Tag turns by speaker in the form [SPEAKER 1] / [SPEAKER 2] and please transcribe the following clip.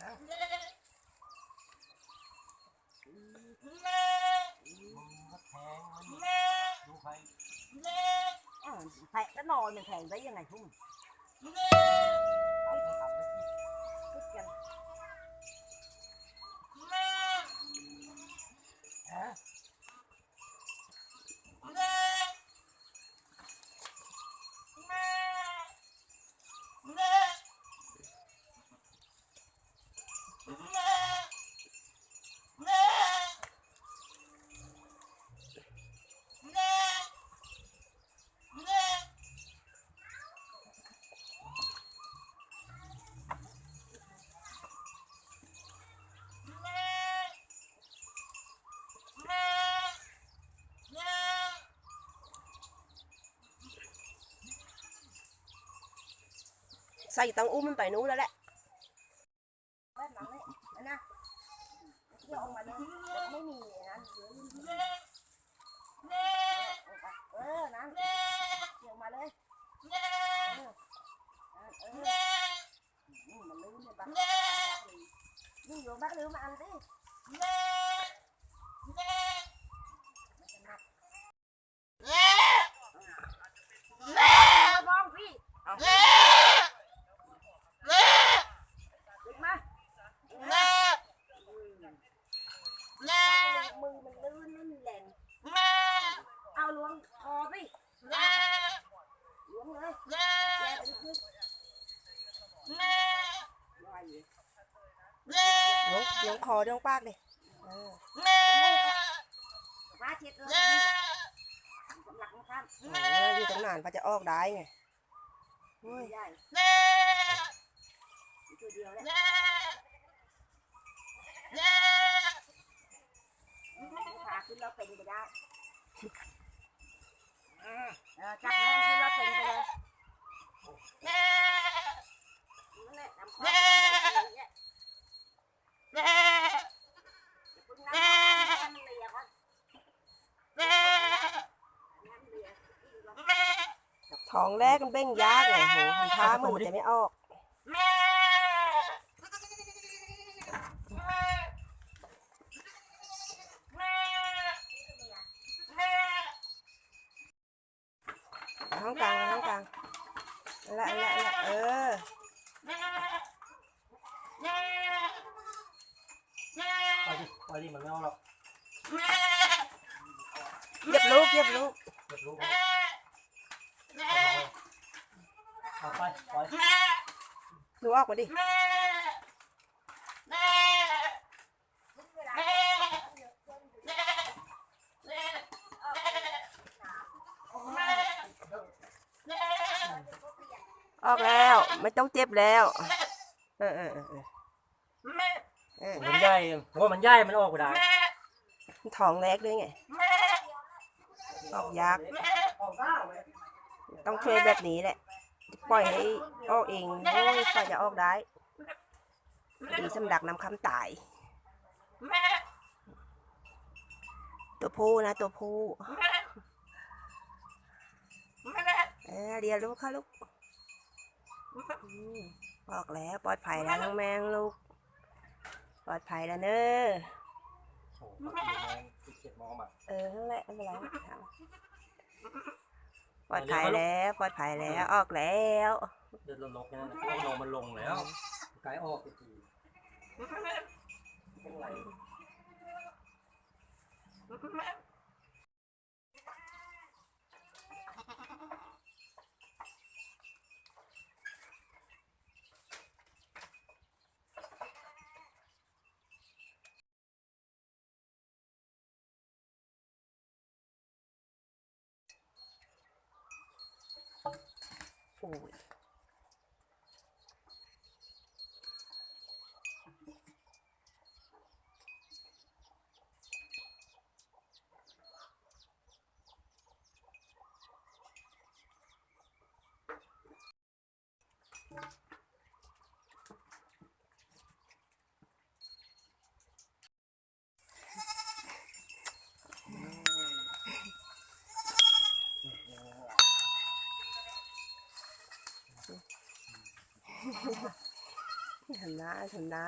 [SPEAKER 1] มึงก็แทงมันดูใคร
[SPEAKER 2] เออแทงแล้วนอนมันแทงได้ยังไงทุ่ม
[SPEAKER 1] เอาไปขับไปที่
[SPEAKER 2] คึกกัน
[SPEAKER 1] ฮะ
[SPEAKER 3] ใส่ตังอุ้มมันไปนู้นแล้วแหละ
[SPEAKER 2] นะเที่ยวออกมาเลยไม่มีนะเออนะเที่ยวมาเลยเออเออมันลืมเนี่ยบ้างนี่อยู่บ้านลืมมาอันสิมันจะหนักบ้องพี่ดึงมามือมันลื่นนั่นแหละเอาล้วงคอสิล้วงเลยแย่ไปลึกๆไหวอยู่
[SPEAKER 3] ลงลงคอลงปากเลยเออ
[SPEAKER 2] ฟ้าเช็ดเลยสำหลักนะครับ
[SPEAKER 3] เอออยู่ตรงนานพอจะออกได้ไงโอ้ย
[SPEAKER 2] ใหญ่ตัวเดียวแหละขาขึ้นแล้วเป็นไปได้เออจับแม่ขึ้นแล้วเป็นไปเลยนั่นแหละนำข้อเนี่ยอย่าเพิ่งนั่งให้มันเลียก่อนให้มันเลียอีก แล้ว
[SPEAKER 3] ท้องแรกมันเบ่งยากไงโหทำท่าเหมือนมันจะไม่ออก ห้องกลางห้องกลางนั่นแหละนั่นแหละนั่นแหละเออ
[SPEAKER 1] ไปดิไปดิมันไม่เอาหรอก
[SPEAKER 3] เหยียบลูกเหยียบลูก
[SPEAKER 1] เก็บลูก ไว้เอาไปปล่อย
[SPEAKER 3] ดูออกมาดิ ออกแล้ว ไม่ต้องเจ็บแล้ว เออเออเออเออเออ
[SPEAKER 1] มันใหญ่เพราะว่ามันใหญ่มันออกไม่ได้
[SPEAKER 3] ท้องแรกด้วยไง ออกยาก ต้องช่วยแบบนี้แหละ ปล่อยให้ออกเองโอ้ยกว่าจะออกได้ดีสำดักนำคำตาย ตัวผู้นะตัวผู้เออเดี๋ยวลูกค่ะลูกอืมออกแล้วปลอดภัยแล้วน้องแมงลูก ปลอดภัยแล้วเนอะ
[SPEAKER 1] โอ้โหปักอยู่แมงติดเจ็บมองมา
[SPEAKER 3] เออนั่นแหละไม่เป็นไรทำ ปลอดภัยแล้วปลอดภัยแล้วออกแล้ว
[SPEAKER 1] เดือดลกๆเนี่ยนะเพราะว่าลงมันลงแล้วไกลออกอีกที เชนะ
[SPEAKER 3] ชนะ